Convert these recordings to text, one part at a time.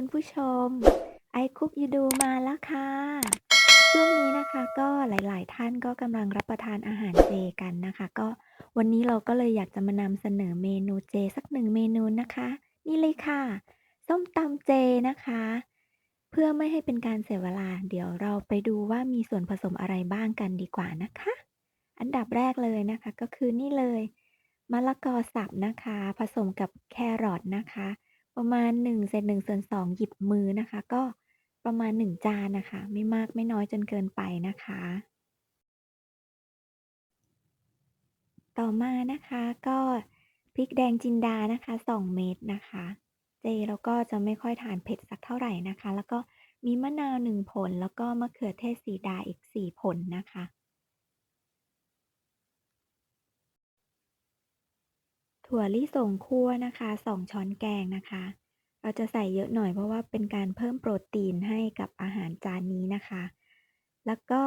คุณผู้ชม ไอคุกยูดูมาแล้วค่ะ ช่วงนี้นะคะก็หลาย ๆ ท่านก็กำลังรับประทานอาหารเจกันนะคะ ก็วันนี้เราก็เลยอยากจะมานำเสนอเมนูเจสักหนึ่งเมนูนะคะ นี่เลยค่ะ ส้มตำเจนะคะ เพื่อไม่ให้เป็นการเสียเวลา เดี๋ยวเราไปดูว่ามีส่วนผสมอะไรบ้างกันดีกว่านะคะ อันดับแรกเลยนะคะก็คือนี่เลยมะละกอสับนะคะ ผสมกับแครอทนะคะ ประมาณ 1 เศษ 1 ส่วน 2 หยิบมือนะคะ ก็ประมาณ 1 จานน่ะค่ะ ไม่มากไม่น้อยจนเกินไปนะคะ ต่อมานะคะ ก็พริกแดงจินดานะคะ 2 เม็ดนะคะ เจเราก็จะไม่ค่อยทานเผ็ดสักเท่าไรนะคะ แล้วก็มีมะนาว 1 ผล แล้วก็มะเขือเทศสีดาอีก 4 ผลนะคะ ถั่วลิสงคั่วนะคะ2ช้อนแกงนะคะ เราจะใส่เยอะหน่อยเพราะว่าเป็นการเพิ่มโปรตีนให้กับอาหารจานนี้นะคะ แล้วก็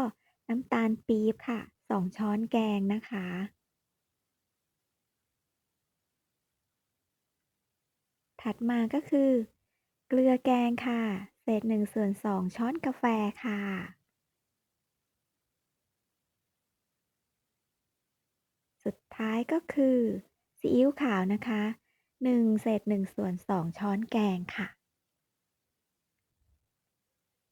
น้ำตาลปี๊บค่ะ2ช้อนแกงนะคะ ถัดมาก็คือ เกลือแกงค่ะ เศษ1ส่วน2ช้อนกาแฟค่ะสุดท้ายก็คือ ซีอิ๊วขาวนะคะ1เศษ1ส่วน2ช้อนแกงค่ะ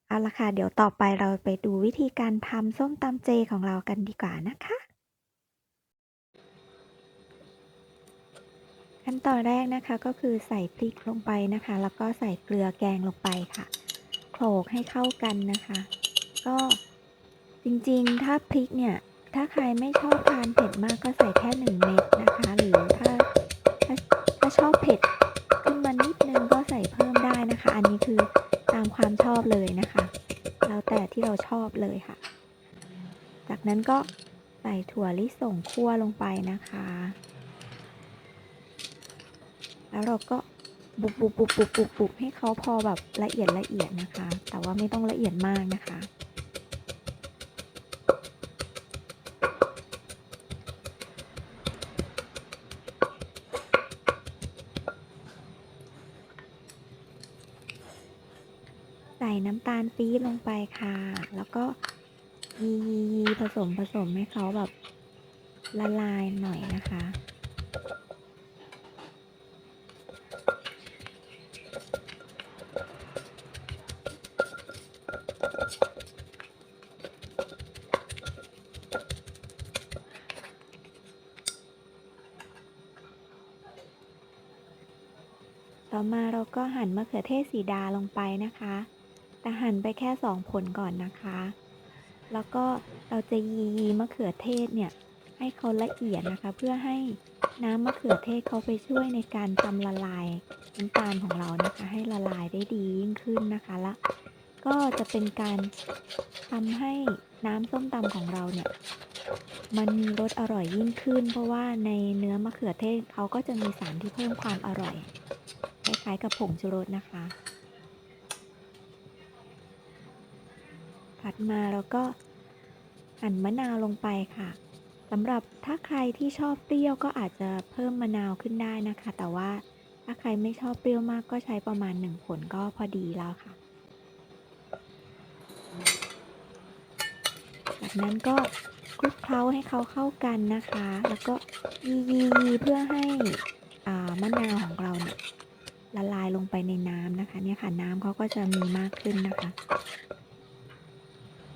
เอาละค่ะ เดี๋ยวต่อไปเราไปดูวิธีการทำส้มตำเจของเรากันดีกว่านะคะ ขั้นตอนแรกนะคะก็คือใส่พริกลงไปนะคะ แล้วก็ใส่เกลือแกงลงไปค่ะโขลกให้เข้ากันนะคะ ก็จริงๆ ถ้าพริกเนี่ย ถ้าใครไม่ชอบทานเผ็ดมากก็ใส่แค่1เม็ดนะคะ หรือถ้าถ้าถ้าชอบเผ็ดขึ้นมานิดนึงก็ใส่เพิ่มได้นะคะ อันนี้คือตามความชอบเลยนะคะ แล้วแต่ที่เราชอบเลยค่ะ จากนั้นก็ใส่ถั่วลิสงคั่วลงไปนะคะ แล้วเราก็บุบบุบบุบบุบบุบบุบให้เขาพอแบบละเอียดละเอียดนะคะ แต่ว่าไม่ต้องละเอียดมากนะคะ ใส่น้ำตาลปี๊บลงไปค่ะ แล้วก็ยียีผสมผสมให้เขาแบบละลายหน่อยนะคะ ต่อมาเราก็หั่นมะเขือเทศสีดาลงไปนะคะ แต่หั่นไปแค่2ผลก่อนนะคะ แล้วก็เราจะยียีมะเขือเทศเนี่ยให้เขาละเอียดนะคะ เพื่อให้น้ำมะเขือเทศเขาไปช่วยในการทำละลายน้ำตาลของเรานะคะ ให้ละลายได้ดียิ่งขึ้นนะคะและก็จะเป็นการทำให้น้ำส้มตำของเราเนี่ย มันมีรสอร่อยยิ่งขึ้น เพราะว่าในเนื้อมะเขือเทศเขาก็จะมีสารที่เพิ่มความอร่อย คล้ายๆกับผงชูรสนะคะ ถัดมาเราก็หั่นมะนาวลงไปค่ะสำหรับถ้าใครที่ชอบเปรี้ยวก็อาจจะเพิ่มมะนาวขึ้นได้นะคะ แต่ว่าถ้าใครไม่ชอบเปรี้ยวมากก็ใช้ประมาณ1ผลก็พอดีแล้วค่ะ จากนั้นก็คลุกเคล้าให้เขาเข้ากันนะคะ แล้วก็ยียียีเพื่อให้อ่ามะนาวของเราเนี่ยละลายลงไปในน้ำนะคะ เนี่ยค่ะน้ำเขาก็จะมีมากขึ้นนะคะ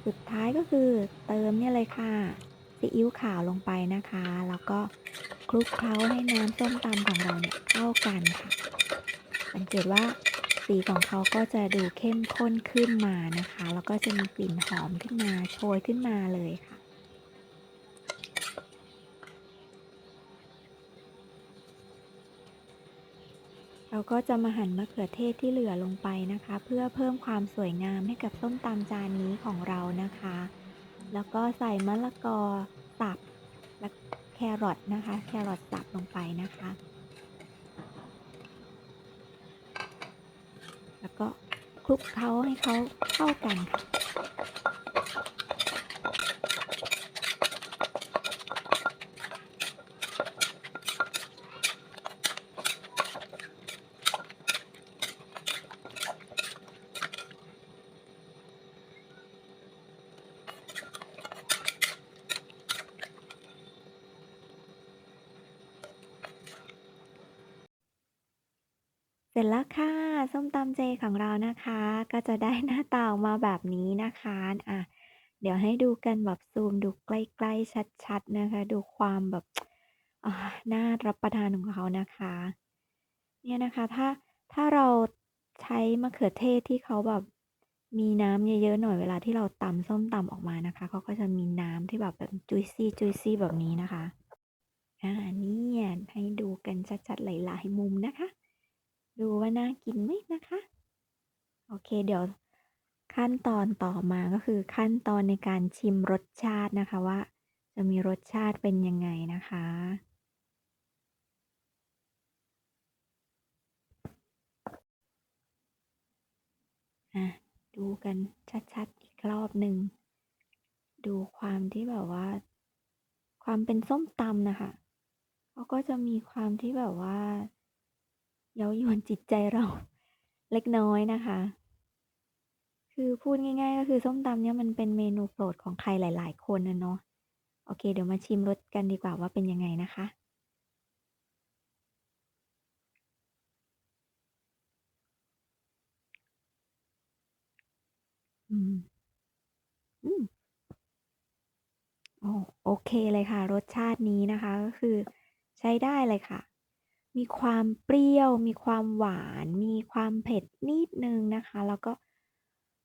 สุดท้ายก็คือเติมเนี่ยเลยค่ะซีอิ๊วขาวลงไปนะคะ แล้วก็คลุกเคล้าให้น้ำส้มตำของเราเนี่ยเข้ากันค่ะ สังเกตว่าสีของเขาก็จะดูเข้มข้นขึ้นมานะคะ แล้วก็จะมีกลิ่นหอมขึ้นมาโชยขึ้นมาเลยค่ะ เราก็จะมาหั่นมะเขือเทศที่เหลือลงไปนะคะ เพื่อเพิ่มความสวยงามให้กับส้มตำจานนี้ของเรานะคะ แล้วก็ใส่มะละกอสับและแครอทนะคะ แครอทสับลงไปนะคะ แล้วก็คลุกเคล้าให้เขาเข้ากันค่ะ เสร็จแล้วค่ะ ส้มตำเจของเรานะคะ ก็จะได้หน้าตาออกมาแบบนี้นะคะอ่าเดี๋ยวให้ดูกันแบบซูมดูใกล้ๆชัดๆนะคะ ดูความแบบอ่าน่ารับประทานของเขานะคะ เนี่ยนะคะถ้าถ้าเราใช้มะเขือเทศที่เขาแบบมีน้ำเยอะๆหน่อยเวลาที่เราตำส้มตำออกมานะคะเขาก็จะมีน้ำที่แบบแบบ juicy juicy แบบนี้นะคะ อ่านี่ให้ดูกันชัดๆหลายๆมุมนะคะ ดูว่าน่ากินไหมนะคะ โอเคเดี๋ยวขั้นตอนต่อมาก็คือขั้นตอนในการชิมรสชาตินะคะว่า จะมีรสชาติเป็นยังไงนะคะอาดูกันชัดๆอีกรอบหนึ่ง ดูความที่แบบว่า ความเป็นส้มตำนะคะเขาก็จะมีความที่แบบว่า เย้ายวนจิตใจเราเล็กน้อยนะคะ คือพูดง่าย ๆ ก็คือส้มตำเนี่ยมันเป็นเมนูโปรดของใครหลาย ๆ คนอะเนาะโอเค เดี๋ยวมาชิมรสกันดีกว่าว่าเป็นยังไงนะคะอืมอืมโอโอเคเลยค่ะ รสชาตินี้นะคะ ก็คือใช้ได้เลยค่ะ มีความเปรี้ยว มีความหวาน มีความเผ็ดนิดหนึ่งนะคะ แล้วก็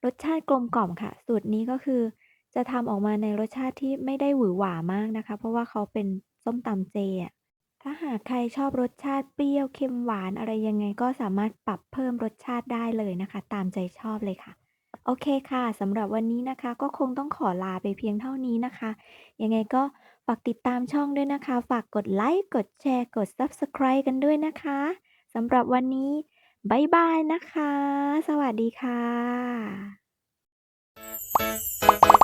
รสชาติกลมกล่อมค่ะ สูตรนี้ก็คือจะทำออกมาในรสชาติที่ไม่ได้หวือหวามากนะคะ เพราะว่าเขาเป็นส้มตำเจอะ ถ้าหากใครชอบรสชาติเปรี้ยว เค็ม หวาน อะไรยังไง ก็สามารถปรับเพิ่มรสชาติได้เลยนะคะ ตามใจชอบเลยค่ะ โอเคค่ะ สำหรับวันนี้นะคะ ก็คงต้องขอลาไปเพียงเท่านี้นะคะ ยังไงก็ ฝากติดตามช่องด้วยนะคะ ฝากกดไลค์ กดแชร์ กด Subscribe กันด้วยนะคะสำหรับวันนี้บายบายนะคะ สวัสดีค่ะ